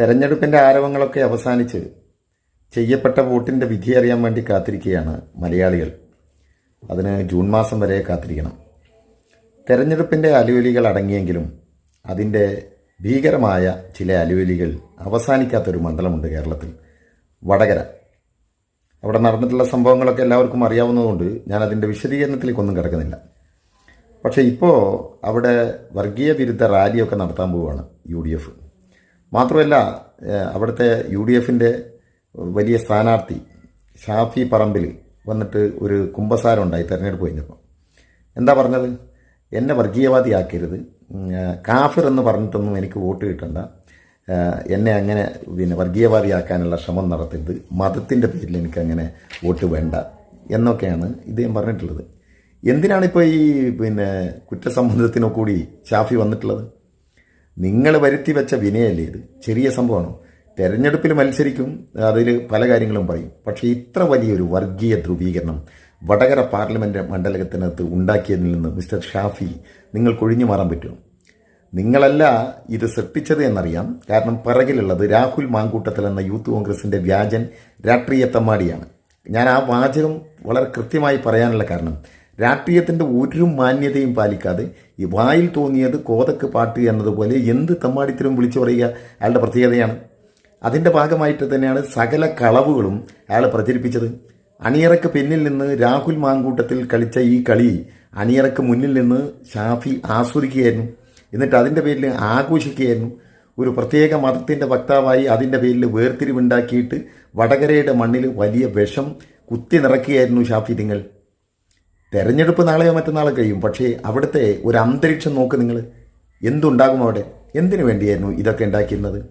തെരഞ്ഞെടുപ്പിന്റെ ആരവങ്ങളൊക്കെ അവസാനിച്ച് ചെയ്യപ്പെട്ട വോട്ടിന്റെ വിധി അറിയാൻ വേണ്ടി കാത്തിരിക്കുകയാണ് മലയാളികൾ. അതിന് ജൂൺ മാസം വരെ കാത്തിരിക്കണം. തെരഞ്ഞെടുപ്പിന്റെ അലുവലികൾ അടങ്ങിയെങ്കിലും അതിന്റെ ഭീകരമായ ചില അലുവലികൾ അവസാനിക്കാത്തൊരു മണ്ഡലമുണ്ട് കേരളത്തിൽ. വടകര. അവിടെ നടന്നിട്ടുള്ള സംഭവങ്ങളൊക്കെ എല്ലാവർക്കും അറിയാവുന്നതുകൊണ്ട് ഞാൻ അതിന്റെ വിശദീകരണത്തിലേക്കൊന്നും കിടക്കുന്നില്ല. പക്ഷേ ഇപ്പോൾ അവിടെ വർഗീയ വിരുദ്ധ റാലിയൊക്കെ നടത്താൻ പോവുകയാണ് യു ഡി എഫ്. മാത്രമല്ല അവിടുത്തെ യു ഡി എഫിന്റെ വലിയ സ്ഥാനാർത്ഥി ഷാഫി പറമ്പിൽ വന്നിട്ട് ഒരു കുമ്പസാരം ഉണ്ടായി തെരഞ്ഞെടുപ്പ് കഴിഞ്ഞപ്പോൾ. എന്താ പറഞ്ഞത്? എന്നെ വർഗീയവാദിയാക്കരുത്. കാഫിർ എന്ന് പറഞ്ഞിട്ടൊന്നും എനിക്ക് വോട്ട് കിട്ടണ്ട. എന്നെ അങ്ങനെ പിന്നെ വർഗീയവാദിയാക്കാനുള്ള ശ്രമം നടത്തരുത്. മതത്തിന്റെ പേരിൽ എനിക്ക് അങ്ങനെ വോട്ട് വേണ്ട എന്നൊക്കെയാണ് ഇദ്ദേഹം പറഞ്ഞിട്ടുള്ളത്. എന്തിനാണിപ്പോൾ ഈ പിന്നെ കുറ്റസംബന്ധത്തിനോ കൂടി ഷാഫി വന്നിട്ടുള്ളത്? നിങ്ങൾ വരുത്തി വെച്ച വിനയല്ലേ ഇത്? ചെറിയ സംഭവമാണ്. തെരഞ്ഞെടുപ്പിൽ മത്സരിക്കും അതിൽ പല കാര്യങ്ങളും പറയും. പക്ഷേ ഇത്ര വലിയൊരു വർഗീയ ധ്രുവീകരണം വടകര പാർലമെന്റ് മണ്ഡലത്തിനകത്ത് ഉണ്ടാക്കിയതിൽ നിന്ന് മിസ്റ്റർ ഷാഫി നിങ്ങൾ കൊഴിഞ്ഞു മാറാൻ പറ്റുമോ? നിങ്ങളല്ല ഇത് സൃഷ്ടിച്ചത് എന്നറിയാം. കാരണം പിറകിലുള്ളത് രാഹുൽ മാങ്കൂട്ടത്തിൽ എന്ന യൂത്ത് കോൺഗ്രസിന്റെ വ്യാജൻ രാഷ്ട്രീയ തമ്മാടിയാണ്. ഞാൻ ആ വാചകം വളരെ കൃത്യമായി പറയാനുള്ള കാരണം രാഷ്ട്രീയത്തിന്റെ ഒരു മാന്യതയും പാലിക്കാതെ ഈ വായിൽ തോന്നിയത് കോതക്ക് പാട്ട് എന്നതുപോലെ എന്ത് തമ്മാടിത്തരം വിളിച്ചു പറയുക അയാളുടെ പ്രത്യേകതയാണ്. അതിന്റെ ഭാഗമായിട്ട് തന്നെയാണ് സകല കളവുകളും അയാൾ പ്രചരിപ്പിച്ചത്. അണിയറക്ക് പിന്നിൽ നിന്ന് രാഹുൽ മാങ്കൂട്ടത്തിൽ കളിച്ച ഈ കളി അണിയറക്ക് മുന്നിൽ നിന്ന് ഷാഫി ആസ്വദിക്കുകയായിരുന്നു. എന്നിട്ട് അതിന്റെ പേരിൽ ആഘോഷിക്കുകയായിരുന്നു. ഒരു പ്രത്യേക മതത്തിന്റെ വക്താവായി അതിന്റെ പേരിൽ വേർതിരിവുണ്ടാക്കിയിട്ട് വടകരയുടെ മണ്ണിൽ വലിയ വിഷം കുത്തി നിറക്കുകയായിരുന്നു ഷാഫി നിങ്ങൾ തെരഞ്ഞെടുപ്പ് നാളെയോ മറ്റന്നാളോ കഴിയും. പക്ഷേ അവിടുത്തെ ഒരു അന്തരീക്ഷം നോക്ക് നിങ്ങൾ എന്തുണ്ടാകും അവിടെ? എന്തിനു വേണ്ടിയായിരുന്നു ഇതൊക്കെ ഉണ്ടാക്കിയിരുന്നത്?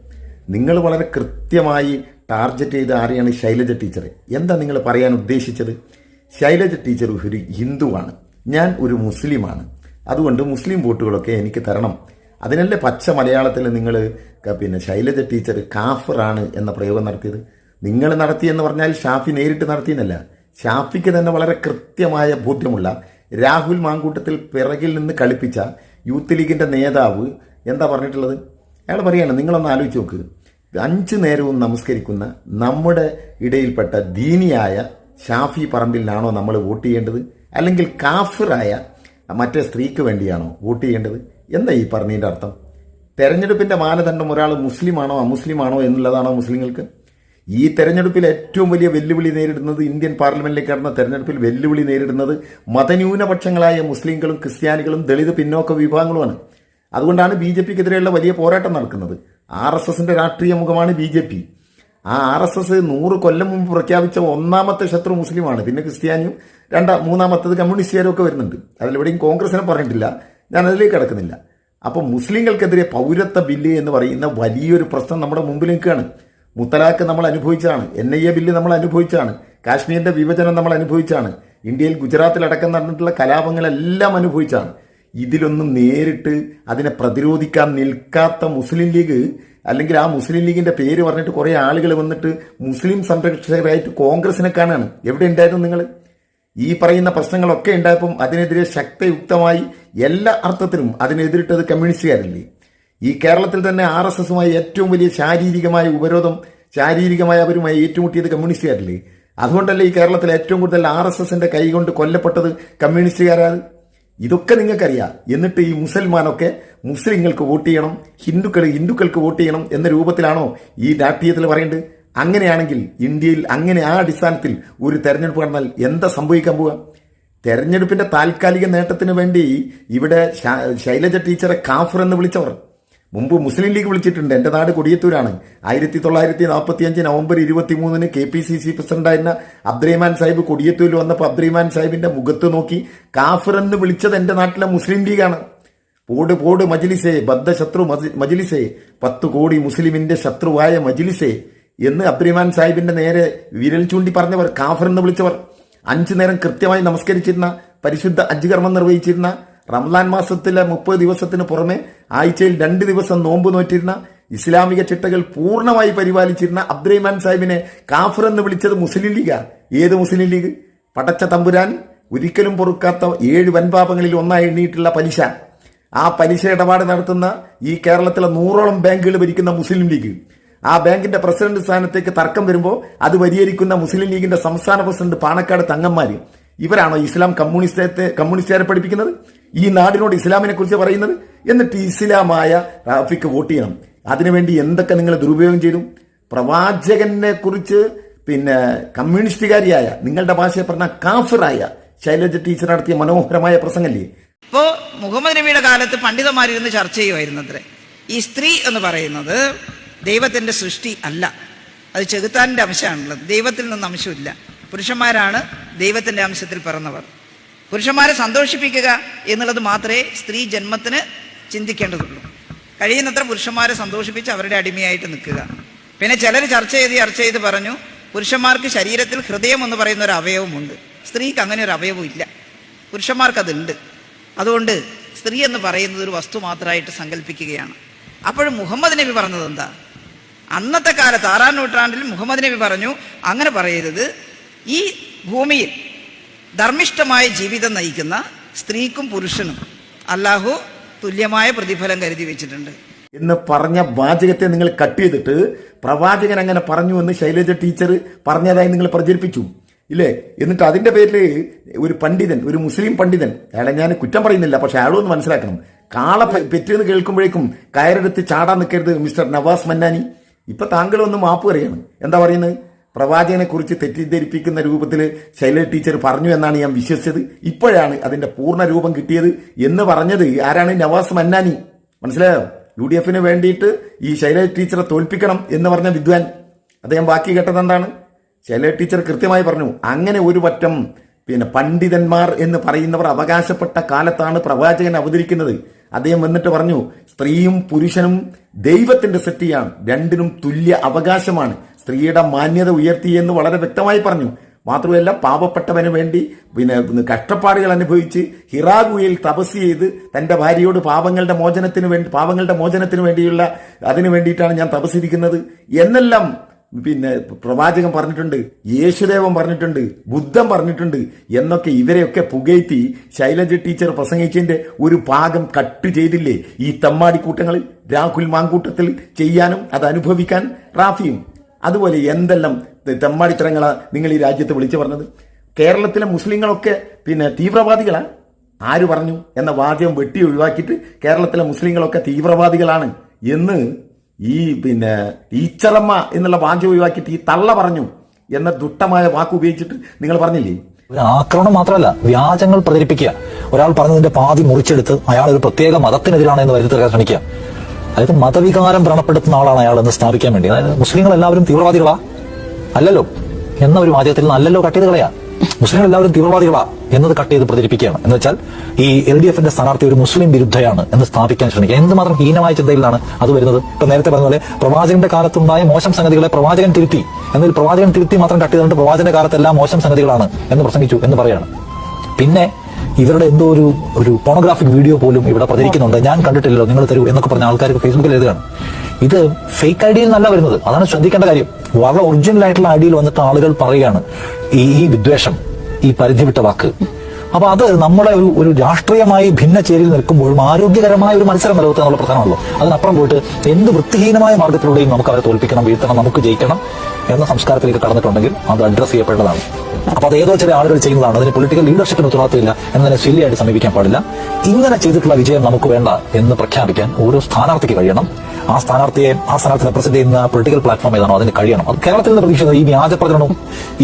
നിങ്ങൾ വളരെ കൃത്യമായി ടാർഗറ്റ് ചെയ്ത് ആരെയാണ് ശൈലജ ടീച്ചർ എന്താ നിങ്ങൾ പറയാൻ ഉദ്ദേശിച്ചത്? ശൈലജ ടീച്ചർ ഒരു ഹിന്ദുവാണ്. ഞാൻ ഒരു മുസ്ലിമാണ്. അതുകൊണ്ട് മുസ്ലിം വോട്ടുകളൊക്കെ എനിക്ക് തരണം. അതിനല്ലേ പച്ച മലയാളത്തിൽ നിങ്ങൾ പിന്നെ ശൈലജ ടീച്ചർ കാഫറാണ് എന്ന പ്രയോഗം നടത്തിയത്? നിങ്ങൾ നടത്തിയെന്ന് പറഞ്ഞാൽ ഷാഫി നേരിട്ട് നടത്തിയെന്നല്ല. ഷാഫിക്ക് തന്നെ വളരെ കൃത്യമായ ബോധ്യമുള്ള രാഹുൽ മാങ്കൂട്ടത്തിൽ പിറകിൽ നിന്ന് കളിപ്പിച്ച യൂത്ത് ലീഗിന്റെ നേതാവ് എന്താ പറഞ്ഞിട്ടുള്ളത്? അയാൾ പറയാണ് നിങ്ങളൊന്ന് ആലോചിച്ച് നോക്ക്. അഞ്ച് നേരവും നമസ്കരിക്കുന്ന നമ്മുടെ ഇടയിൽപ്പെട്ട ദീനിയായ ഷാഫി പറമ്പിലാണോ നമ്മൾ വോട്ട് ചെയ്യേണ്ടത്? അല്ലെങ്കിൽ കാഫിറായ മറ്റേ സ്ത്രീക്ക് വേണ്ടിയാണോ വോട്ട് ചെയ്യേണ്ടത്? എന്താ ഈ പറഞ്ഞതിന്റെ അർത്ഥം? തെരഞ്ഞെടുപ്പിന്റെ മാനദണ്ഡം ഒരാൾ മുസ്ലിമാണോ അമുസ്ലിമാണോ എന്നുള്ളതാണോ മുസ്ലിങ്ങൾക്ക്? ഈ തെരഞ്ഞെടുപ്പിൽ ഏറ്റവും വലിയ വെല്ലുവിളി നേരിടുന്നത് ഇന്ത്യൻ പാർലമെന്റിലേക്ക് നടന്ന തെരഞ്ഞെടുപ്പിൽ വെല്ലുവിളി നേരിടുന്നത് മതന്യൂനപക്ഷങ്ങളായ മുസ്ലിങ്ങളും ക്രിസ്ത്യാനികളും ദളിത് പിന്നോക്ക വിഭാഗങ്ങളുമാണ്. അതുകൊണ്ടാണ് ബി ജെ പിക്കെതിരെയുള്ള വലിയ പോരാട്ടം നടക്കുന്നത്. ആർ എസ് എസിന്റെ രാഷ്ട്രീയ മുഖമാണ് ബി ജെ പി. ആ ആർ എസ് എസ് നൂറ് കൊല്ലം മുമ്പ് പ്രഖ്യാപിച്ച ഒന്നാമത്തെ ശത്രു മുസ്ലിമാണ്. പിന്നെ ക്രിസ്ത്യാനിയും രണ്ടാം മൂന്നാമത്തത് കമ്മ്യൂണിസ്റ്റുകാരും ഒക്കെ വരുന്നുണ്ട്. അതിലെവിടെയും കോൺഗ്രസിനെ പറഞ്ഞിട്ടില്ല. ഞാൻ അതിലേക്ക് കിടക്കുന്നില്ല. അപ്പോൾ മുസ്ലിങ്ങൾക്കെതിരെ പൗരത്വ ബില്ല് എന്ന് പറയുന്ന വലിയൊരു പ്രശ്നം നമ്മുടെ മുമ്പിൽ നിൽക്കുകയാണ് മുത്തലാഖ് നമ്മൾ അനുഭവിച്ചാണ് എൻ ഐ എ ബില്ല് നമ്മൾ അനുഭവിച്ചാണ് കാശ്മീരിന്റെ വിഭജനം നമ്മൾ അനുഭവിച്ചാണ് ഇന്ത്യയിൽ ഗുജറാത്തിൽ അടക്കം നടന്നിട്ടുള്ള കലാപങ്ങളെല്ലാം അനുഭവിച്ചാണ് ഇതിലൊന്നും നേരിട്ട് അതിനെ പ്രതിരോധിക്കാൻ നിൽക്കാത്ത മുസ്ലിം ലീഗ് അല്ലെങ്കിൽ ആ മുസ്ലിം ലീഗിന്റെ പേര് പറഞ്ഞിട്ട് കുറേ ആളുകൾ വന്നിട്ട് മുസ്ലിം സംരക്ഷകരായിട്ട് കോൺഗ്രസിനെ കാണാണ്. എവിടെ ഉണ്ടായിരുന്നു നിങ്ങൾ? ഈ പറയുന്ന പ്രശ്നങ്ങളൊക്കെ ഉണ്ടായപ്പം അതിനെതിരെ ശക്തയുക്തമായി എല്ലാ അർത്ഥത്തിലും അതിനെതിരിട്ടത് കമ്മ്യൂണിസ്റ്റുകാരല്ലേ? ഈ കേരളത്തിൽ തന്നെ ആർ എസ് എസുമായി ഏറ്റവും വലിയ ശാരീരികമായ ഉപരോധം ശാരീരികമായി അവരുമായി ഏറ്റുമുട്ടിയത് കമ്മ്യൂണിസ്റ്റുകാരല്ലേ അതുകൊണ്ടല്ലേ ഈ കേരളത്തിൽ ഏറ്റവും കൂടുതൽ ആർ എസ് എസിന്റെ കൈകൊണ്ട് കൊല്ലപ്പെട്ടത് കമ്മ്യൂണിസ്റ്റുകാരാണ് ഇതൊക്കെ നിങ്ങൾക്കറിയാം. എന്നിട്ട് ഈ മുസൽമാനൊക്കെ മുസ്ലിങ്ങൾക്ക് വോട്ട് ചെയ്യണം ഹിന്ദുക്കൾ ഹിന്ദുക്കൾക്ക് വോട്ട് ചെയ്യണം എന്ന രൂപത്തിലാണോ ഈ രാഷ്ട്രീയത്തിൽ പറയേണ്ടത്? അങ്ങനെയാണെങ്കിൽ ഇന്ത്യയിൽ അങ്ങനെ ആ അടിസ്ഥാനത്തിൽ ഒരു തെരഞ്ഞെടുപ്പ് നടന്നാൽ എന്താ സംഭവിക്കാൻ പോവുക തെരഞ്ഞെടുപ്പിന്റെ താൽക്കാലിക നേട്ടത്തിന് വേണ്ടി ഇവിടെ ശൈലജ ടീച്ചറെ കാഫർ എന്ന് വിളിച്ചവർ. മുമ്പ് മുസ്ലിം ലീഗ് വിളിച്ചിട്ടുണ്ട്. എന്റെ നാട് കൊടിയത്തൂരാണ്. ആയിരത്തി തൊള്ളായിരത്തി നാൽപ്പത്തി അഞ്ച് നവംബർ ഇരുപത്തി മൂന്നിന് കെ പി സി സി പ്രസിഡന്റായിരുന്ന അബ്ദുറഹിമാൻ സാഹിബ് കൊടിയത്തൂരിൽ വന്നപ്പോൾ അബ്ദുറഹിമാൻ സാഹിബിന്റെ മുഖത്ത് നോക്കി കാഫിർ എന്ന് വിളിച്ചത് എന്റെ നാട്ടിലെ മുസ്ലിം ലീഗാണ്. പോട് പോട് മജിലിസേ ബദ്ധശത്രു ശത്രു മജിലിസേ പത്ത് കോടി മുസ്ലിമിന്റെ ശത്രുവായ മജിലിസേ എന്ന് അബ്ദുറഹിമാൻ സാഹിബിന്റെ നേരെ വിരൽ ചൂണ്ടി പറഞ്ഞവർ കാഫർ എന്ന് വിളിച്ചവർ. അഞ്ചു നേരം കൃത്യമായി നമസ്കരിച്ചിരുന്ന പരിശുദ്ധ കർമ്മം നിർവഹിച്ചിരുന്ന റംലാൻ മാസത്തിലെ മുപ്പത് ദിവസത്തിന് പുറമെ ആഴ്ചയിൽ രണ്ട് ദിവസം നോമ്പ് നോറ്റിരുന്ന ഇസ്ലാമിക ചിട്ടകൾ പൂർണമായി പരിപാലിച്ചിരുന്ന അബ്ദുറഹ്മാൻ സാഹിബിനെ കാഫർ എന്ന് വിളിച്ചത് മുസ്ലിം ലീഗാ. ഏത് മുസ്ലിം ലീഗ്? പടച്ച തമ്പുരാൻ ഒരിക്കലും പൊറുക്കാത്ത ഏഴ് വൻപാപങ്ങളിൽ ഒന്നായി എണ്ണിയിട്ടുള്ള പലിശ. ആ പലിശ ഇടപാട് നടത്തുന്ന ഈ കേരളത്തിലെ നൂറോളം ബാങ്കുകൾ ഭരിക്കുന്ന മുസ്ലിം ലീഗ്. ആ ബാങ്കിന്റെ പ്രസിഡന്റ് സ്ഥാനത്തേക്ക് തർക്കം വരുമ്പോൾ അത് പരിഹരിക്കുന്ന മുസ്ലിം ലീഗിന്റെ സംസ്ഥാന പ്രസിഡന്റ് പാണക്കാട് തങ്ങന്മാര്. ഇവരാണോ ഇസ്ലാം കമ്മ്യൂണിസ്റ്റത്തെ കമ്മ്യൂണിസ്റ്റുകാരെ പഠിപ്പിക്കുന്നത്? ഈ നാടിനോട് ഇസ്ലാമിനെ കുറിച്ച് പറയുന്നത്? എന്നിട്ട് ഇസ്ലാമായ റാഫിക്ക് വോട്ട് ചെയ്യണം. അതിനുവേണ്ടി എന്തൊക്കെ നിങ്ങൾ ദുരുപയോഗം ചെയ്തു? പ്രവാചകനെ കുറിച്ച് പിന്നെ കമ്മ്യൂണിസ്റ്റുകാരിയായ നിങ്ങളുടെ ഭാഷയെ പറഞ്ഞ കാഫിറായ ശൈലജ ടീച്ചർ നടത്തിയ മനോഹരമായ പ്രസംഗല്ലേ? ഇപ്പോ മുഹമ്മദ് നബിയുടെ കാലത്ത് പണ്ഡിതന്മാരിരുന്ന് ചർച്ച ചെയ്യുമായിരുന്നു അത്രേ ഈ സ്ത്രീ എന്ന് പറയുന്നത് ദൈവത്തിന്റെ സൃഷ്ടി അല്ല. അത് ചെകുത്താനിന്റെ അംശമാണുള്ളത്. ദൈവത്തിൽ നിന്ന് അംശമില്ല. പുരുഷന്മാരാണ് ദൈവത്തിന്റെ അംശത്തിൽ പിറന്നവർ. പുരുഷന്മാരെ സന്തോഷിപ്പിക്കുക എന്നുള്ളത് മാത്രമേ സ്ത്രീ ജന്മത്തിന് ചിന്തിക്കേണ്ടതുള്ളൂ. കഴിയുന്നത്ര പുരുഷന്മാരെ സന്തോഷിപ്പിച്ച് അവരുടെ അടിമയായിട്ട് നിൽക്കുക. പിന്നെ ചിലർ ചർച്ച ചെയ്ത് ചർച്ച ചെയ്ത് പറഞ്ഞു പുരുഷന്മാർക്ക് ശരീരത്തിൽ ഹൃദയം എന്ന് പറയുന്ന ഒരു അവയവമുണ്ട്. സ്ത്രീക്ക് അങ്ങനെ ഒരു അവയവം ഇല്ല. പുരുഷന്മാർക്കതുണ്ട്. അതുകൊണ്ട് സ്ത്രീ എന്ന് പറയുന്നത് ഒരു വസ്തു മാത്രമായിട്ട് സങ്കല്പിക്കുകയാണ്. അപ്പോഴും മുഹമ്മദ് നബി പറഞ്ഞത് എന്താ അന്നത്തെ കാലത്ത് ആറാം നൂറ്റാണ്ടിൽ മുഹമ്മദ് നബി പറഞ്ഞു അങ്ങനെ പറയരുത്. ഈ ഭൂമിയിൽ ധർമ്മിഷ്ഠമായ ജീവിതം നയിക്കുന്ന സ്ത്രീക്കും പുരുഷനും അല്ലാഹു തുല്യമായ പ്രതിഫലം കരുതി വെച്ചിട്ടുണ്ട്. എന്ന് പറഞ്ഞ വാചകത്തെ നിങ്ങൾ കട്ട് ചെയ്തിട്ട് പ്രവാചകൻ അങ്ങനെ പറഞ്ഞു എന്ന് ശൈലജ ടീച്ചർ പറഞ്ഞതായി നിങ്ങൾ പ്രചരിപ്പിച്ചു. ഇല്ലേ? എന്നിട്ട് അതിന്റെ പേരിൽ ഒരു പണ്ഡിതൻ ഒരു മുസ്ലിം പണ്ഡിതൻ അയാളെ ഞാൻ കുറ്റം പറയുന്നില്ല പക്ഷെ അയാളൊന്ന് മനസ്സിലാക്കണം. കാള പെറ്റെന്ന് കേൾക്കുമ്പോഴേക്കും കയറെടുത്ത് ചാടാൻ നിൽക്കരുത് മിസ്റ്റർ നവാസ് മന്നാനി. ഇപ്പൊ താങ്കൾ ഒന്ന് മാപ്പ് പറയാണ്. എന്താ പറയുന്നത്? പ്രവാചകനെ കുറിച്ച് തെറ്റിദ്ധരിപ്പിക്കുന്ന രൂപത്തിൽ ശൈല ടീച്ചർ പറഞ്ഞു എന്നാണ് ഞാൻ വിശ്വസിച്ചത്. ഇപ്പോഴാണ് അതിന്റെ പൂർണ രൂപം കിട്ടിയത് എന്ന് പറഞ്ഞത് ആരാണ് നവാസ് മന്നാനി? മനസ്സിലായോ? യു ഡി എഫിന് വേണ്ടിയിട്ട് ഈ ശൈല ടീച്ചറെ തോൽപ്പിക്കണം എന്ന് പറഞ്ഞ വിദ്വാൻ. അദ്ദേഹം ബാക്കി കേട്ടത് എന്താണ്? ശൈല ടീച്ചർ കൃത്യമായി പറഞ്ഞു അങ്ങനെ ഒരു പറ്റം പിന്നെ പണ്ഡിതന്മാർ എന്ന് പറയുന്നവർ അവകാശപ്പെട്ട കാലത്താണ് പ്രവാചകൻ അവതരിക്കുന്നത്. അദ്ദേഹം വന്നിട്ട് പറഞ്ഞു സ്ത്രീയും പുരുഷനും ദൈവത്തിന്റെ സെറ്റിയാണ് രണ്ടിനും തുല്യ അവകാശമാണ്. സ്ത്രീയുടെ മാന്യത ഉയർത്തി എന്ന് വളരെ വ്യക്തമായി പറഞ്ഞു. മാത്രമല്ല പാപപ്പെട്ടവന് വേണ്ടി പിന്നെ കഷ്ടപ്പാടുകൾ അനുഭവിച്ച് ഹിറാഗുയിൽ തപസ് ചെയ്ത് തന്റെ ഭാര്യയോട് പാപങ്ങളുടെ മോചനത്തിന് വേണ്ടി പാപങ്ങളുടെ മോചനത്തിന് വേണ്ടിയുള്ള അതിനു വേണ്ടിയിട്ടാണ് ഞാൻ തപസ്സിരിക്കുന്നത് എന്നെല്ലാം പിന്നെ പ്രവാചകൻ പറഞ്ഞിട്ടുണ്ട് യേശുദേവൻ പറഞ്ഞിട്ടുണ്ട് ബുദ്ധൻ പറഞ്ഞിട്ടുണ്ട് എന്നൊക്കെ ഇവരെയൊക്കെ പുകയറ്റി ശൈലജ ടീച്ചർ പ്രസംഗിച്ചതിന്റെ ഒരു ഭാഗം കട്ട് ചെയ്തില്ലേ ഈ തമ്മാടിക്കൂട്ടങ്ങളിൽ രാഹുൽ മാങ്കൂട്ടത്തിൽ ചെയ്യാനും അത് അനുഭവിക്കാൻ റാഫിയും അതുപോലെ എന്തെല്ലാം തെമ്മാടിത്തരങ്ങളാണ് നിങ്ങൾ ഈ രാജ്യത്ത് വിളിച്ചു പറഞ്ഞത്? കേരളത്തിലെ മുസ്ലിങ്ങളൊക്കെ പിന്നെ തീവ്രവാദികളാണ് ആര് പറഞ്ഞു എന്ന വാദ്യം വെട്ടി ഒഴിവാക്കിയിട്ട് കേരളത്തിലെ മുസ്ലിങ്ങളൊക്കെ തീവ്രവാദികളാണ് എന്ന് ഈ പിന്നെ ഈച്ചറമ്മ എന്നുള്ള വാദ്യം ഒഴിവാക്കിയിട്ട് ഈ തള്ള പറഞ്ഞു എന്ന ദുട്ടമായ വാക്ക് ഉപയോഗിച്ചിട്ട് നിങ്ങൾ പറഞ്ഞില്ലേ? ആക്രമണം മാത്രമല്ല വ്യാജങ്ങൾ പ്രചരിപ്പിക്കുക. ഒരാൾ പറഞ്ഞതിന്റെ പാതി മുറിച്ചെടുത്ത് അയാൾ ഒരു പ്രത്യേക മതത്തിനെതിരാണ് എന്ന് വരുത്തി തീർക്കാൻ ശ്രമിക്കുക. അതായത് മതവികാരം വ്രണപ്പെടുത്തുന്ന ആളാണ് അയാൾ എന്ന് സ്ഥാപിക്കാൻ വേണ്ടി. അതായത് മുസ്ലിങ്ങൾ എല്ലാവരും തീവ്രവാദികളാ. അല്ലല്ലോ. എന്ന ഒരു വാചകത്തിൽ അല്ലല്ലോ കട്ട് ചെയ്ത് കളയാ. മുസ്ലിങ്ങൾ എല്ലാവരും തീവ്രവാദികളാ എന്നത് കട്ട് ചെയ്ത് പ്രചരിപ്പിക്കുകയാണ്. എന്ന് വെച്ചാൽ ഈ എൽ ഡി എഫിന്റെ സ്ഥാനാർത്ഥി ഒരു മുസ്ലിം വിരുദ്ധയാണ് എന്ന് സ്ഥാപിക്കാൻ ശ്രമിക്കുക. എന്തുമാത്രം ഹീനമായ ചിന്തയിലാണ് അത് വരുന്നത്? ഇപ്പൊ നേരത്തെ പറഞ്ഞ പോലെ പ്രവാചകന്റെ കാലത്തുണ്ടായ മോശം സംഗതികളെ പ്രവാചകൻ തിരുത്തി. എന്നൊരു പ്രവാചകൻ തിരുത്തി മാത്രം കട്ട് ചെയ്തുകൊണ്ട് പ്രവാചകന്റെ കാലത്തെല്ലാം മോശം സംഗതികളാണ് എന്ന് പ്രസംഗിച്ചു എന്ന് പറയാണ്. പിന്നെ ഇവരുടെ എന്തോ ഒരു ഒരു പോണോഗ്രാഫിക് വീഡിയോ പോലും ഇവിടെ പ്രചരിക്കുന്നുണ്ട്. ഞാൻ കണ്ടിട്ടില്ലല്ലോ നിങ്ങൾ തരൂ എന്നൊക്കെ പറഞ്ഞ ആൾക്കാർ ഫേസ്ബുക്കിൽ എഴുതുകയാണ്. ഇത് ഫേക്ക് ഐഡിയിൽ നിന്നല്ല വരുന്നത്. അതാണ് ശ്രദ്ധിക്കേണ്ട കാര്യം. വളരെ ഒറിജിനൽ ആയിട്ടുള്ള ഐഡിയിൽ വന്നിട്ട് ആളുകൾ പറയുകയാണ് ഈ വിദ്വേഷം ഈ പരിധി വിട്ട വാക്ക്. അപ്പൊ അത് നമ്മുടെ ഒരു ഒരു രാഷ്ട്രീയമായി ഭിന്ന ചേരിയിൽ നിൽക്കുമ്പോഴും ആരോഗ്യകരമായ ഒരു മത്സരം നിലനിർത്തുക എന്നുള്ള പ്രധാനമല്ലോ. അതിനപ്പുറം പോയിട്ട് എന്ത് വൃത്തിഹീനമായ മാർഗത്തിലൂടെയും നമുക്ക് അവരെ തോൽപ്പിക്കണം വീഴ്ത്തണം നമുക്ക് ജയിക്കണം എന്ന സംസ്കാരത്തിലേക്ക് കടന്നിട്ടുണ്ടെങ്കിൽ അത് അഡ്രസ് ചെയ്യപ്പെടേണ്ടതാണ്. അപ്പൊ അത് ഏതോ ചില ആളുകൾ ചെയ്യുന്നതാണ്. അതിന് പൊളിറ്റിക്കൽ ലീഡർഷിപ്പിന് ഉത്തരവാദിത്തമില്ല എന്നതിനെ ശരിയായിട്ട് സമീപിക്കാൻ പാടില്ല. ഇങ്ങനെ ചെയ്തിട്ടുള്ള വിജയം നമുക്ക് വേണ്ട എന്ന് പ്രഖ്യാപിക്കാൻ ഓരോ സ്ഥാനാർത്ഥിക്ക് കഴിയണം. ആ സ്ഥാനാർത്ഥിയെ ആ സ്ഥാനാർത്ഥി റെപ്രസെന്റ് ചെയ്യുന്ന പൊളിറ്റിക്കൽ പ്ലാറ്റ്ഫോം ഏതാണോ അതിന് കഴിയണം. അത് കേരളത്തിൽ നിന്ന് പ്രതീക്ഷിക്കുന്നത് ഈ വ്യാജ പ്രചരണവും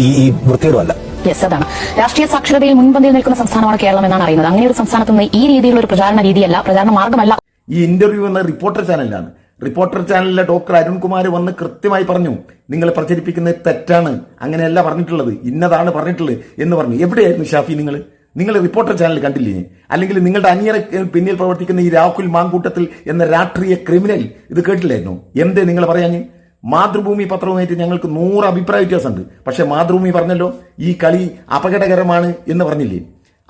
ഈ ഈ വൃത്തികേടുമല്ല യെസ് അതാണ്. രാഷ്ട്രീയ സാക്ഷരതയിൽ മുൻപന്തിയിൽ നിൽക്കുന്ന സംസ്ഥാനമാണ് കേരളം എന്നാണ് അറിയുന്നത്. അങ്ങനെ ഒരു സംസ്ഥാനത്ത് നിന്ന് ഈ രീതിയിലുള്ള ഒരു പ്രചാരണ രീതിയല്ല പ്രചാരണ മാർഗമല്ല ഈ ഇന്റർവ്യൂ എന്ന റിപ്പോർട്ടർ ചാനലിലാണ് റിപ്പോർട്ടർ ചാനലിലെ ഡോക്ടർ അരുൺകുമാർ വന്ന് കൃത്യമായി പറഞ്ഞു നിങ്ങൾ പ്രചരിപ്പിക്കുന്നത് തെറ്റാണ്. അങ്ങനെയല്ല പറഞ്ഞിട്ടുള്ളത്. ഇന്നതാണ് പറഞ്ഞിട്ടുള്ളത് എന്ന് പറഞ്ഞു. എവിടെയായിരുന്നു ഷാഫി നിങ്ങൾ നിങ്ങൾ റിപ്പോർട്ടർ ചാനൽ കണ്ടില്ലേ? അല്ലെങ്കിൽ നിങ്ങളുടെ അനിയറെ പിന്നിൽ പ്രവർത്തിക്കുന്ന ഈ രാഹുൽ മാങ്കൂട്ടത്തിൽ എന്ന രാഷ്ട്രീയ ക്രിമിനൽ ഇത് കേട്ടില്ലായിരുന്നു? എന്തേ നിങ്ങൾ പറയാഞ്ഞ്? മാതൃഭൂമി പത്രവുമായിട്ട് ഞങ്ങൾക്ക് നൂറ് അഭിപ്രായ വ്യത്യാസമുണ്ട്. പക്ഷേ മാതൃഭൂമി പറഞ്ഞല്ലോ ഈ കളി അപകടകരമാണ് എന്ന് പറഞ്ഞില്ലേ?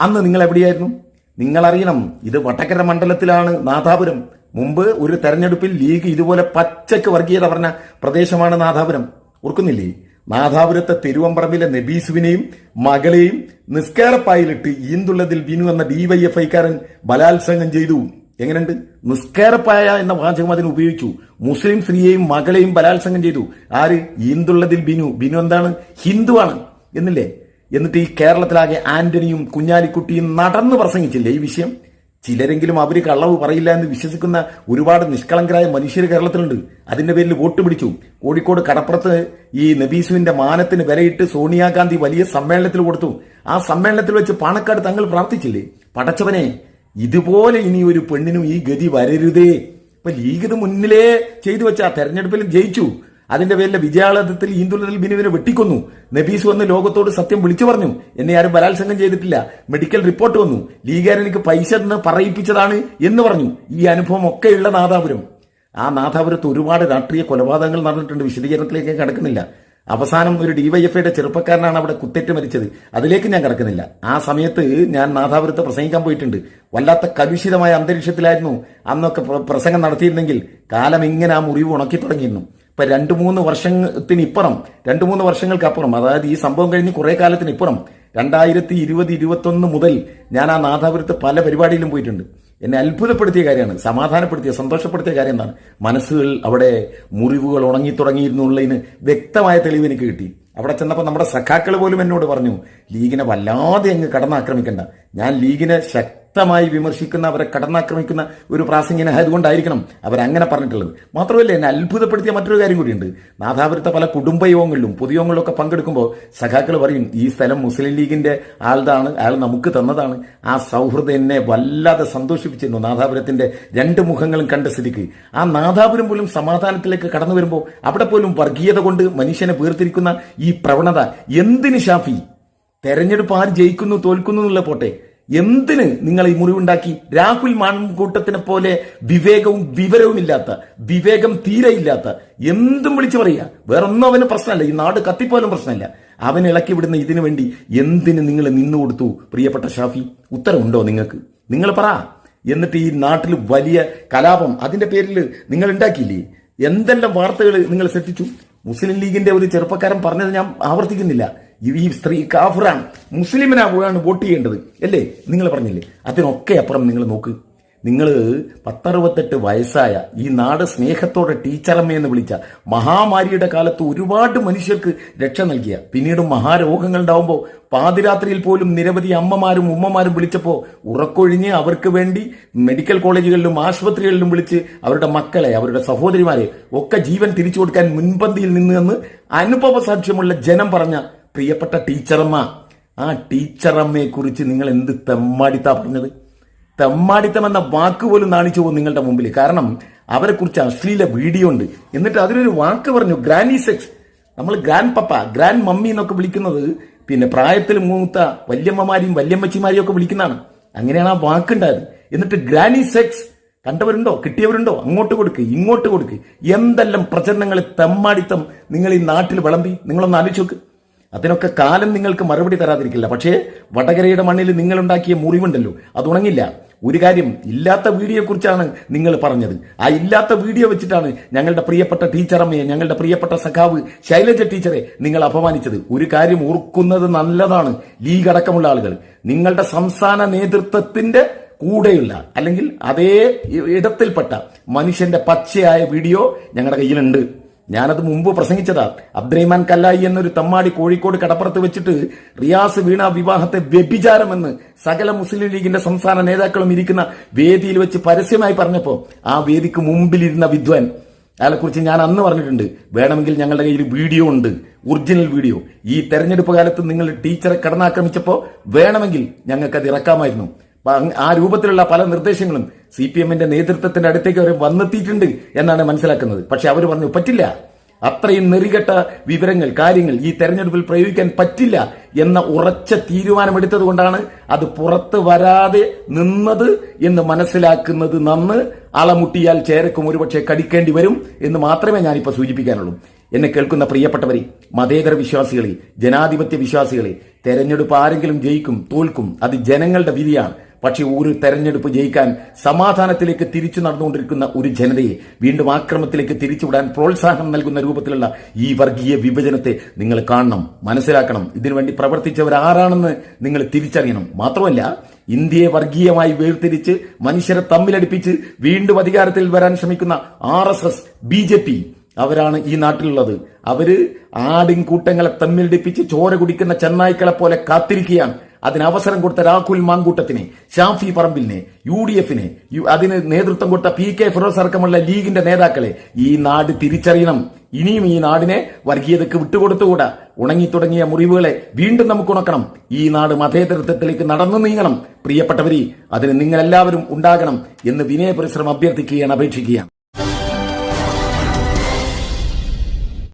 അന്ന് നിങ്ങൾ എവിടെയായിരുന്നു? നിങ്ങളറിയണം ഇത് വട്ടക്കര മണ്ഡലത്തിലാണ് നാഥാപുരം മുമ്പ് ഒരു തെരഞ്ഞെടുപ്പിൽ ലീഗ് ഇതുപോലെ പച്ചയ്ക്ക് വർഗീയത പറഞ്ഞ പ്രദേശമാണ് നാഥാപുരം ഓർക്കുന്നില്ലേ? നാഥാപുരത്തെ തിരുവമ്പറമ്പിലെ നബീസുവിനെയും മകളെയും നിസ്കാരപ്പായിലിട്ട് ഈന്തുള്ളതിൽ ബിനു എന്ന ഡിവൈഎഫ്ഐക്കാരൻ ബലാത്സംഗം ചെയ്തു. എങ്ങനെയുണ്ട്? നിസ്കാരപ്പായ എന്ന വാചകം അതിന് ഉപയോഗിച്ചു. മുസ്ലിം സ്ത്രീയെയും മകളെയും ബലാത്സംഗം ചെയ്തു. ആര്? ഹിന്ദുള്ളതിൽ ബിനു. ബിനു എന്താണ്? ഹിന്ദുവാണ് എന്നില്ലേ? എന്നിട്ട് ഈ കേരളത്തിലാകെ ആന്റണിയും കുഞ്ഞാലിക്കുട്ടിയും നടന്ന് പ്രസംഗിച്ചില്ലേ ഈ വിഷയം? ചിലരെങ്കിലും അവർ കള്ളവ് പറയില്ല എന്ന് വിശ്വസിക്കുന്ന ഒരുപാട് നിഷ്കളങ്കരായ മനുഷ്യർ കേരളത്തിലുണ്ട്. അതിന്റെ പേരിൽ വോട്ട് പിടിച്ചു. കോഴിക്കോട് കടപ്പുറത്ത് ഈ നബീസുവിന്റെ മാനത്തിന് വിലയിട്ട് സോണിയാഗാന്ധി വലിയ സമ്മേളനത്തിൽ കൊടുത്തു. ആ സമ്മേളനത്തിൽ വെച്ച് പാണക്കാട് തങ്ങൾ പ്രാർത്ഥിച്ചില്ലേ? പടച്ചവനെ ഇതുപോലെ ഇനി ഒരു പെണ്ണിനും ഈ ഗതി വരരുതേ. ഇപ്പൊ ലീഗ് ഇത് മുന്നിലേ ചെയ്തു വെച്ച ആ തെരഞ്ഞെടുപ്പിൽ ജയിച്ചു. അതിന്റെ പേരിലെ വിജയാളത്തിൽ ഈന്തുള്ളതിൽ ബിനുവിനെ വെട്ടിക്കൊന്നു. നബീസ് വന്ന് ലോകത്തോട് സത്യം വിളിച്ചു പറഞ്ഞു. എന്നെ ആരും ബലാത്സംഗം ചെയ്തിട്ടില്ല. മെഡിക്കൽ റിപ്പോർട്ട് വന്നു. ലീഗുകാരൻ എനിക്ക് പൈസ എന്ന് പറയിപ്പിച്ചതാണ് എന്ന് പറഞ്ഞു. ഈ അനുഭവം ഒക്കെയുള്ള നാദാപുരം. ആ നാദാപുരത്ത് ഒരുപാട് രാഷ്ട്രീയ കൊലപാതകങ്ങൾ നടന്നിട്ടുണ്ട്. വിശദീകരണത്തിലേക്ക് കിടക്കുന്നില്ല. അവസാനം ഒരു ഡിവൈഎഫ്ഐയുടെ ചെറുപ്പക്കാരനാണ് അവിടെ കുത്തേറ്റ് മരിച്ചത്. അതിലേക്ക് ഞാൻ കിടക്കുന്നില്ല. ആ സമയത്ത് ഞാൻ നാഥാപുരത്ത് പ്രസംഗിക്കാൻ പോയിട്ടുണ്ട്. വല്ലാത്ത കലുഷിതമായ അന്തരീക്ഷത്തിലായിരുന്നു അന്നൊക്കെ പ്രസംഗം നടത്തിയിരുന്നെങ്കിൽ കാലം ഇങ്ങനെ ആ മുറിവ് ഉണക്കി തുടങ്ങിയിരുന്നു. ഇപ്പൊ രണ്ടു മൂന്ന് വർഷത്തിനിപ്പുറം രണ്ടു മൂന്ന് വർഷങ്ങൾക്ക് അപ്പുറം അതായത് ഈ സംഭവം കഴിഞ്ഞ് കുറെ കാലത്തിനിപ്പുറം രണ്ടായിരത്തി ഇരുപത് ഇരുപത്തൊന്ന് മുതൽ ഞാൻ ആ നാഥാപുരത്ത് പല പരിപാടിയിലും പോയിട്ടുണ്ട്. എന്നെ അത്ഭുതപ്പെടുത്തിയ കാര്യമാണ് സമാധാനപ്പെടുത്തിയ സന്തോഷപ്പെടുത്തിയ കാര്യം എന്താണ്? മനസ്സുകൾ അവിടെ മുറിവുകൾ ഉണങ്ങി തുടങ്ങിയിരുന്നു എന്നുള്ളതിന് വ്യക്തമായ തെളിവ് എനിക്ക് കിട്ടി. അവിടെ ചെന്നപ്പോൾ നമ്മുടെ സഖാക്കൾ പോലും എന്നോട് പറഞ്ഞു ലീഗിനെ വല്ലാതെ അങ്ങ് കടന്നാക്രമിക്കണ്ട. ഞാൻ ലീഗിനെ ശക്തമായി വിമർശിക്കുന്ന അവരെ കടന്നാക്രമിക്കുന്ന ഒരു പ്രാസംഗികനായതുകൊണ്ടായിരിക്കണം അവരങ്ങനെ പറഞ്ഞിട്ടുള്ളത്. മാത്രമല്ല എന്നെ അത്ഭുതപ്പെടുത്തിയ മറ്റൊരു കാര്യം കൂടിയുണ്ട്. നാഥാപുരത്തെ പല കുടുംബയോഗങ്ങളിലും പൊതുയോഗങ്ങളിലൊക്കെ പങ്കെടുക്കുമ്പോൾ സഖാക്കൾ പറയും ഈ സ്ഥലം മുസ്ലിം ലീഗിന്റെ ആളുതാണ് അയാൾ നമുക്ക് തന്നതാണ്. ആ സൗഹൃദം എന്നെ വല്ലാതെ സന്തോഷിപ്പിച്ചിരുന്നു. നാഥാപുരത്തിന്റെ രണ്ട് മുഖങ്ങളും കണ്ട സ്ഥിതിക്ക്. ആ നാഥാപുരം പോലും സമാധാനത്തിലേക്ക് കടന്നു വരുമ്പോൾ അവിടെ പോലും വർഗീയത കൊണ്ട് മനുഷ്യനെ വേർതിരിക്കുന്ന ഈ പ്രവണത എന്തിന് ഷാഫി? തെരഞ്ഞെടുപ്പ് ആര് ജയിക്കുന്നു തോൽക്കുന്നു എന്നുള്ള പോട്ടെ. എന്തിന് നിങ്ങൾ ഈ മുറിവുണ്ടാക്കി? രാഹുൽ മാൺകൂട്ടത്തിനെ പോലെ വിവേകവും വിവരവും ഇല്ലാത്ത വിവേകം തീരെ ഇല്ലാത്ത എന്തും വിളിച്ചു പറയുക. വേറൊന്നും അവന് പ്രശ്നമല്ല. ഈ നാട് കത്തിപ്പോലും പ്രശ്നമല്ല. അവൻ ഇളക്കി വിടുന്ന ഇതിനു വേണ്ടി എന്തിന് നിങ്ങൾ നിന്നു കൊടുത്തു? പ്രിയപ്പെട്ട ഷാഫി ഉത്തരവുണ്ടോ നിങ്ങൾക്ക്? നിങ്ങൾ പറ. എന്നിട്ട് ഈ നാട്ടിൽ വലിയ കലാപം അതിന്റെ പേരിൽ നിങ്ങൾ ഉണ്ടാക്കിയില്ലേ? എന്തെല്ലാം വാർത്തകൾ നിങ്ങൾ ശ്രദ്ധിച്ചു? മുസ്ലിം ലീഗിന്റെ ഒരു ചെറുപ്പക്കാരൻ പറഞ്ഞത് ഞാൻ ആവർത്തിക്കുന്നില്ല. ഈ- സ്ത്രീ കാഫറാണ്. മുസ്ലിമിനാണ് വോട്ട് ചെയ്യേണ്ടത്. അല്ലേ? നിങ്ങൾ പറഞ്ഞില്ലേ? അതിനൊക്കെ അപ്പുറം നിങ്ങൾ നോക്ക്. നിങ്ങൾ പത്തറുപത്തെട്ട് വയസ്സായ ഈ നാട് സ്നേഹത്തോടെ ടീച്ചറമ്മ എന്ന് വിളിച്ച മഹാമാരിയുടെ കാലത്ത് ഒരുപാട് മനുഷ്യർക്ക് രക്ഷ നൽകിയ പിന്നീട് മഹാരോഗങ്ങൾ ഉണ്ടാവുമ്പോൾ പാതിരാത്രിയിൽ പോലും നിരവധി അമ്മമാരും ഉമ്മമാരും വിളിച്ചപ്പോൾ ഉറക്കൊഴിഞ്ഞ് അവർക്ക് വേണ്ടി മെഡിക്കൽ കോളേജുകളിലും ആശുപത്രികളിലും വിളിച്ച് അവരുടെ മക്കളെ അവരുടെ സഹോദരിമാരെ ഒക്കെ ജീവൻ തിരിച്ചു കൊടുക്കാൻ മുൻപന്തിയിൽ നിന്ന് എന്ന് അനുഭവ സാക്ഷ്യമുള്ള ജനം പറഞ്ഞ പ്രിയപ്പെട്ട ടീച്ചറമ്മ ആ ടീച്ചറമ്മയെ കുറിച്ച് നിങ്ങൾ എന്ത് തെമ്മാടിത്താ പറഞ്ഞത്? തെമ്മാടിത്തം എന്ന വാക്ക് പോലും നാണിച്ചു പോകും നിങ്ങളുടെ മുമ്പിൽ കാരണം അവരെ കുറിച്ച് അശ്ലീല വീഡിയോ ഉണ്ട്. എന്നിട്ട് അതിലൊരു വാക്ക് പറഞ്ഞു ഗ്രാനി സെക്സ് നമ്മൾ ഗ്രാൻഡ് പപ്പ ഗ്രാൻഡ് മമ്മി എന്നൊക്കെ വിളിക്കുന്നത് പിന്നെ പ്രായത്തിൽ മൂത്ത വല്യമ്മമാരെയും വല്യമ്മച്ചിമാരെയും ഒക്കെ വിളിക്കുന്നതാണ്. അങ്ങനെയാണ് ആ വാക്കുണ്ടായത്. എന്നിട്ട് ഗ്രാനി സെക്സ് കണ്ടവരുണ്ടോ? കിട്ടിയവരുണ്ടോ? അങ്ങോട്ട് കൊടുക്ക് ഇങ്ങോട്ട് കൊടുക്ക്. എന്തെല്ലാം പ്രചരണങ്ങൾ തെമ്മാടിത്തം നിങ്ങൾ ഈ നാട്ടിൽ വിളമ്പി? നിങ്ങളൊന്ന് ആലോചിച്ച് നോക്ക്. അതിനൊക്കെ കാലം നിങ്ങൾക്ക് മറുപടി തരാതിരിക്കില്ല. പക്ഷേ വടകരയുടെ മണ്ണിൽ നിങ്ങൾ ഉണ്ടാക്കിയ മുറിവുണ്ടല്ലോ. അത് ഉണങ്ങില്ല. ഒരു കാര്യം ഇല്ലാത്ത വീഡിയോയെക്കുറിച്ചാണ് നിങ്ങൾ പറഞ്ഞത്. ആ ഇല്ലാത്ത വീഡിയോ വെച്ചിട്ടാണ് ഞങ്ങളുടെ പ്രിയപ്പെട്ട ടീച്ചറമ്മയെ ഞങ്ങളുടെ പ്രിയപ്പെട്ട സഖാവ് ശൈലജ ടീച്ചറെ നിങ്ങൾ അപമാനിച്ചത്. ഒരു കാര്യം ഓർക്കുന്നത് നല്ലതാണ് ലീഗ് അടക്കമുള്ള ആളുകൾ. നിങ്ങളുടെ സംസ്ഥാന നേതൃത്വത്തിന്റെ കൂടെയുള്ള അല്ലെങ്കിൽ അതേ ഇടത്തിൽപ്പെട്ട മനുഷ്യന്റെ പച്ചയായ വീഡിയോ ഞങ്ങളുടെ കയ്യിലുണ്ട്. ഞാനത് മുമ്പ് പ്രസംഗിച്ചതാ. അബ്ദുറഹിമാൻ കല്ലായി എന്നൊരു തമ്മാടി കോഴിക്കോട് കടപ്പുറത്ത് വെച്ചിട്ട് റിയാസ് വീണ വിവാഹത്തെ വ്യഭിചാരമെന്ന് സകല മുസ്ലിം ലീഗിന്റെ സംസ്ഥാന നേതാക്കളും ഇരിക്കുന്ന വേദിയിൽ വെച്ച് പരസ്യമായി പറഞ്ഞപ്പോ ആ വേദിക്ക് മുമ്പിലിരുന്ന വിദ്വാൻ അയാളെക്കുറിച്ച് ഞാൻ അന്ന് പറഞ്ഞിട്ടുണ്ട്. വേണമെങ്കിൽ ഞങ്ങളുടെ കയ്യിൽ വീഡിയോ ഉണ്ട്. Original video. ഈ തെരഞ്ഞെടുപ്പ് കാലത്ത് നിങ്ങൾ ടീച്ചറെ കടന്നാക്രമിച്ചപ്പോൾ വേണമെങ്കിൽ ഞങ്ങൾക്കത് ഇറക്കാമായിരുന്നു. ആ രൂപത്തിലുള്ള പല നിർദ്ദേശങ്ങളും സി പി എമ്മിന്റെ നേതൃത്വത്തിന്റെ അടുത്തേക്ക് അവർ വന്നെത്തിയിട്ടുണ്ട് എന്നാണ് മനസ്സിലാക്കുന്നത്. പക്ഷെ അവർ പറഞ്ഞു പറ്റില്ല. അത്രയും നെറികെട്ട വിവരങ്ങൾ കാര്യങ്ങൾ ഈ തെരഞ്ഞെടുപ്പിൽ പ്രയോഗിക്കാൻ പറ്റില്ല എന്ന ഉറച്ച തീരുമാനമെടുത്തത് കൊണ്ടാണ് അത് പുറത്ത് വരാതെ നിന്നത് എന്ന് മനസ്സിലാക്കുന്നത് നന്ന് അളമുട്ടിയാൽ ചേരക്കും ഒരുപക്ഷെ കടിക്കേണ്ടി വരും എന്ന് മാത്രമേ ഞാനിപ്പോൾ സൂചിപ്പിക്കാനുള്ളൂ. എന്നെ കേൾക്കുന്ന പ്രിയപ്പെട്ടവരെ മതേതര വിശ്വാസികളെ ജനാധിപത്യ വിശ്വാസികളെ തെരഞ്ഞെടുപ്പ് ആരെങ്കിലും ജയിക്കും തോൽക്കും അത് ജനങ്ങളുടെ വിധിയാണ്. പക്ഷെ ഒരു തെരഞ്ഞെടുപ്പ് ജയിക്കാൻ സമാധാനത്തിലേക്ക് തിരിച്ചു നടന്നുകൊണ്ടിരിക്കുന്ന ഒരു ജനതയെ വീണ്ടും ആക്രമത്തിലേക്ക് തിരിച്ചുവിടാൻ പ്രോത്സാഹനം നൽകുന്ന രൂപത്തിലുള്ള ഈ വർഗീയ വിഭജനത്തെ നിങ്ങൾ കാണണം മനസ്സിലാക്കണം. ഇതിനുവേണ്ടി പ്രവർത്തിച്ചവർ ആരാണെന്ന് നിങ്ങൾ തിരിച്ചറിയണം. മാത്രമല്ല ഇന്ത്യയെ വർഗീയമായി വേർതിരിച്ച് മനുഷ്യരെ തമ്മിലടിപ്പിച്ച് വീണ്ടും അധികാരത്തിൽ വരാൻ ശ്രമിക്കുന്ന R S S B J P അവരാണ് ഈ നാട്ടിലുള്ളത്. അവർ ആടിൻ കൂട്ടങ്ങളെ തമ്മിലടിപ്പിച്ച് ചോര കുടിക്കുന്ന ചെന്നായ്ക്കളെ പോലെ കാത്തിരിക്കുകയാണ്. അതിന് അവസരം കൊടുത്ത രാഹുൽ മാങ്കൂട്ടത്തിനെ ഷാഫി പറമ്പിലിനെ യു ഡി എഫിനെ അതിന് നേതൃത്വം കൊടുത്ത പി കെ ഫിറോസ് അടക്കമുള്ള ലീഗിന്റെ നേതാക്കളെ ഈ നാട് തിരിച്ചറിയണം. ഇനിയും ഈ നാടിനെ വർഗീയതക്ക് വിട്ടുകൊടുത്തുകൂടാ. ഉണങ്ങി തുടങ്ങിയ മുറിവുകളെ വീണ്ടും നമുക്ക് ഉണക്കണം. ഈ നാട് മതേതരത്വത്തിലേക്ക് നടന്നു നീങ്ങണം. പ്രിയപ്പെട്ടവരി അതിന് നിങ്ങളെല്ലാവരും ഉണ്ടാകണം എന്ന് വിനയപരിശ്രമം അഭ്യർത്ഥിക്കുകയാണ് അപേക്ഷിക്കുകയാണ്.